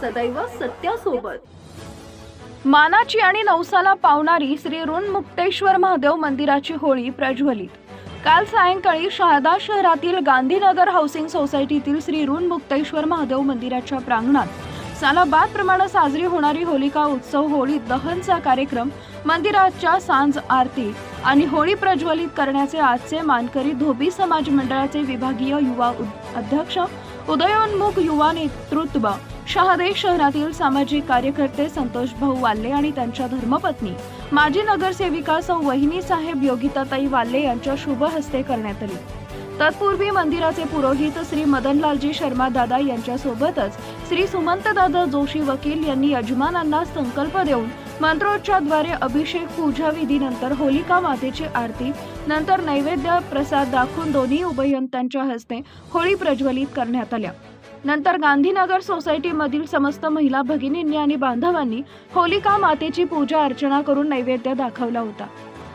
सदैव सत्यासोबत. मानाची आणि नवसाला पावणारी श्री ऋण मुक्तेश्वर महादेव मंदिराची होळी प्रज्वलित. काल सायंकाळी शहादा शहरातील गांधीनगर हाऊसिंग सोसायटीतील श्री ऋण मुक्तेश्वर महादेव मंदिराच्या प्रांगणात सालाबाद प्रमाणे साजरी होणारी होलिका उत्सव होळी दहनचा कार्यक्रम मंदिराच्या सांज आरती आणि होळी प्रज्वलित करण्याचे आजचे मानकरी धोबी समाज मंडळाचे विभागीय युवा अध्यक्ष उदयोन्मुख युवा नेतृत्व. शहादे शहरातील सामाजिक कार्यकर्ते संतोष भाऊ वाल्ले आणि त्यांच्या धर्मपत्नी. माजी नगरसेविका सौ वहिनी साहेब योगिताताई वाल्ले यांच्या शुभ हस्ते करण्यात आली. तत्पूर्वी मंदिराचे पुरोहित श्री मदनलालजी शर्मा दादा यांच्यासोबतच श्री श्री सुमंतदादा जोशी वकील यांनी यजमानांना संकल्प देऊन मंत्रोच्चारद्वारे अभिषेक पूजा विधीनंतर होलिका मातेची आरती नंतर नैवेद्य प्रसाद दाखवून दोन्ही उभयंतांच्या हस्ते होळी प्रज्वलित करण्यात आल्या. नंतर गांधीनगर सोसायटीमधील समस्त महिला भगिनींनी आणि बांधवांनी होलिका मातेची पूजा अर्चना करून नैवेद्य दाखवला होता.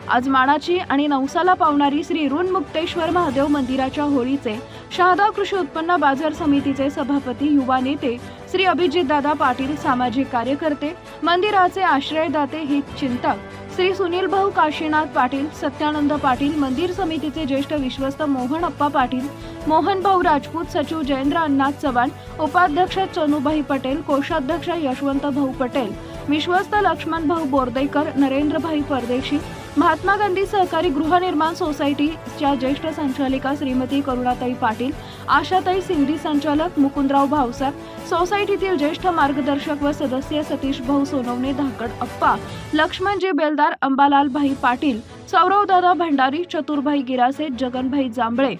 आज मानाची आणि नवसाला पावणारी श्री ऋणमुक्तेश्वर महादेव मंदिराच्या होळीचे शहादा कृषी उत्पन्न बाजार समितीचे सभापती युवा नेते श्री अभिजितदादा पाटील सामाजिक कार्यकर्ते मंदिराचे आश्रयदाते हित चिंतक श्री सुनील भाऊ काशीनाथ पाटील सत्यानंद पाटील मंदिर समितीचे ज्येष्ठ विश्वस्त मोहन अप्पा पाटील मोहन भाऊ राजपूत सचिव जयेंद्र अन्नाथ चव्हाण उपाध्यक्ष चनुभाई पटेल कोषाध्यक्ष यशवंत भाऊ पटेल विश्वस्त लक्ष्मण भाऊ बोर्देकर नरेंद्रभाई परदेशी महात्मा गांधी सहकारी गृहनिर्माण सोसायटीच्या ज्येष्ठ संचालिका श्रीमती करुणाताई पाटील आशाताई सिंगरी संचालक मुकुंदराव भावसार सोसायटीतील ज्येष्ठ मार्गदर्शक व सदस्य सतीश भाऊ सोनवणे धाकड अप्पा लक्ष्मणजी बेलदार अंबालाल भाई पाटील सौरवदादा भंडारी चतुर्भाई गिरासे जगनभाई जांभळे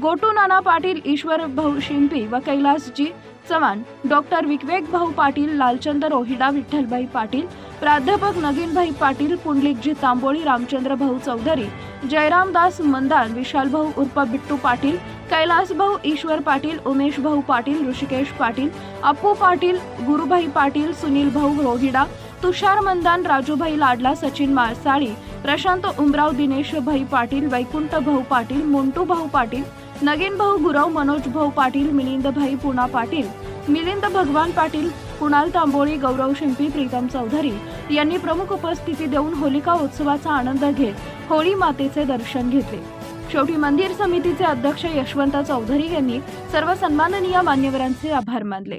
गोटू नाना पाटील ईश्वर भाऊ शिंपी व कैलासजी चव्हाण डॉक्टर विवेक भाऊ पाटील लालचंद रोहिडा विठ्ठलभाई पाटील प्राध्यापक नगीनभाई पाटील पुंडलिकजी तांबोळी रामचंद्र भाऊ चौधरी जयरामदास मंदान विशाल भाऊ उर्फ बिट्टू पाटील कैलास भाऊ ईश्वर पाटील उमेश भाऊ पाटील ऋषिकेश पाटील अप्पू पाटील गुरुभाई पाटील सुनील भाऊ रोहिडा तुषार मंदान राजूभाई लाडला सचिन माळसाळी प्रशांत उमराव दिनेश भाई पाटील वैकुंठ भाऊ पाटील मोंटू भाऊ पाटील नगीन भाऊ गुरव मनोज भाऊ पाटील मिलिंद भाई पुना पाटील मिलिंद भगवान पाटील कुणाल तांबोळी गौरव शिंपी प्रीतम चौधरी यांनी प्रमुख उपस्थिती देऊन होलिका उत्सवाचा आनंद घेत होळी मातेचे दर्शन घेतले. शेवटी मंदिर समितीचे अध्यक्ष यशवंत चौधरी यांनी सर्व सन्माननीय मान्यवरांचे आभार मानले.